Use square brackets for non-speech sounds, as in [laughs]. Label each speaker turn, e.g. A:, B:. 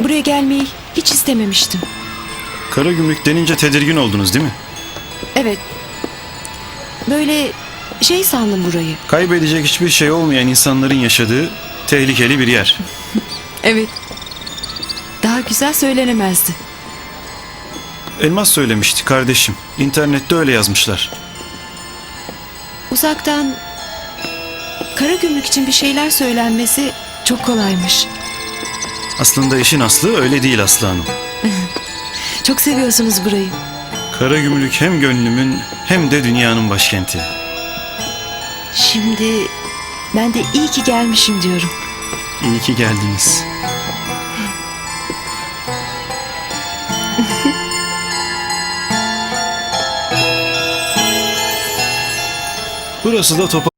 A: buraya gelmeyi hiç istememiştim.
B: Kara gümrük denince tedirgin oldunuz değil mi?
A: Evet. Böyle şey sandım burayı.
B: Kaybedecek hiçbir şey olmayan insanların yaşadığı tehlikeli bir yer. [laughs]
A: Evet. Daha güzel söylenemezdi.
B: Elmas söylemişti kardeşim. İnternette öyle yazmışlar.
A: Uzaktan kara gümrük için bir şeyler söylenmesi çok kolaymış.
B: Aslında işin aslı öyle değil Aslı Hanım. [laughs]
A: Çok seviyorsunuz burayı.
B: Kara gümrük hem gönlümün hem de dünyanın başkenti.
A: Şimdi ben de iyi ki gelmişim diyorum.
B: İyi ki geldiniz. [laughs] Burası da topa